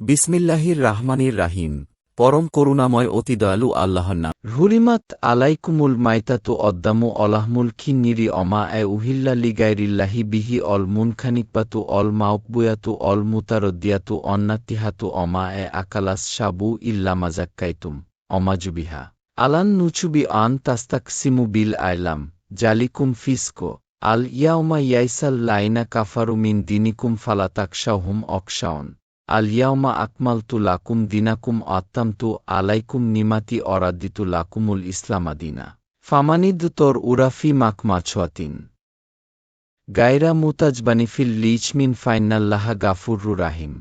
বিসমিল্লাহির রাহমানির রাহিম। পরম করুণাময় অতি দয়ালু আল্লাহর নাম। হুরিমাত আলাইকুমুল মাইতাতু অদ্দামু অলাহমুল খিন্নিরি অমা এ উহিল্লা লিগাইরিল্লাহি বিহি অল মুনখানিকপাতু অল মাউকবুয়াতু অল মুতারদ্দিয়াতু অন্নাতিহাতু অমা এ আকালাস সাবু ইল্লা মাজাক্কাইতুম অমাজুবিহা। আলান নুচুবি আন তাস্তাক সিমু বিল আইলাম। জালিকুম ফিসকো। আল ইয়াউমা ইয়াইসাল লাইনা কাফারু মিন দিনিকুম ফালাতাকশাহুম অকশাউন। আল ইয়াউমা আকমালতু লাকুম দিনাকুম আত্তামতু আলাইকুম নিমাতি অরাদ্দিতু লাকুমুল ইসলামাদিনা ফামানিদ তোর উরাফি মাকমাছোয়াতিন গায়রা মুতাজবানিফিল লিচমিন ফাইনাল্লাহা গাফুরু রাহিম।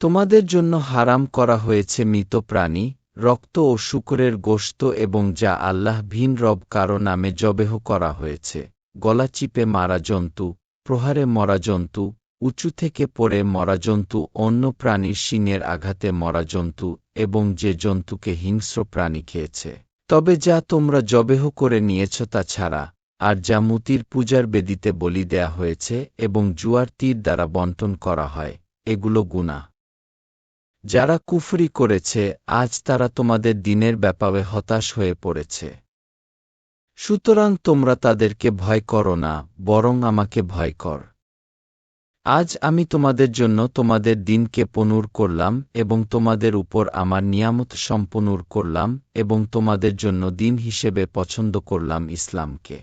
তোমাদের জন্য হারাম করা হয়েছে মৃত প্রাণী, রক্ত ও শুকরের গোশত এবং যা আল্লাহ ভিন রব কারও নামে জবেহ করা হয়েছে। গলা চিপে মারা জন্তু, প্রহারে মরা জন্তু উঁচু থেকে পড়ে মরা জন্তু, অন্য প্রাণীর শিঙের আঘাতে মরা জন্তু এবং যে জন্তুকে হিংস্র প্রাণী খেয়েছে। তবে যা তোমরা জবেহ করে নিয়েছ তা ছাড়া, আর যা মুতির পূজার বেদিতে বলি দেয়া হয়েছে এবং জুয়ার তীর দ্বারা বন্টন করা হয়, এগুলো গুণা যারা কুফরি করেছে, আজ তারা তোমাদের দিনের ব্যাপারে হতাশ হয়ে পড়েছে। সুতরাং তোমরা তাদেরকে ভয় করো না, বরং আমাকে ভয় কর। আজ আমি তোমাদের জন্য তোমাদের দিনকে পনুর করলাম এবং তোমাদের উপর আমার নিয়ামত সম্পনুর করলাম এবং তোমাদের জন্য দিন হিসেবে পছন্দ করলাম ইসলামকে।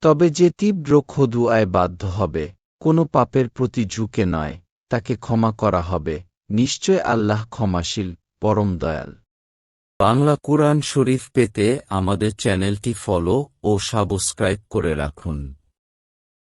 তবে যে তীব্র খদুয়ায় বাধ্য হবে, কোনো পাপের প্রতি ঝুঁকে নয়, তাকে ক্ষমা করা হবে, নিশ্চয় আল্লাহ ক্ষমাশীল, পরম দয়াল। বাংলা কুরআন শরীফ পেতে আমাদের চ্যানেলটি ফলো ও সাবস্ক্রাইব করে রাখুন।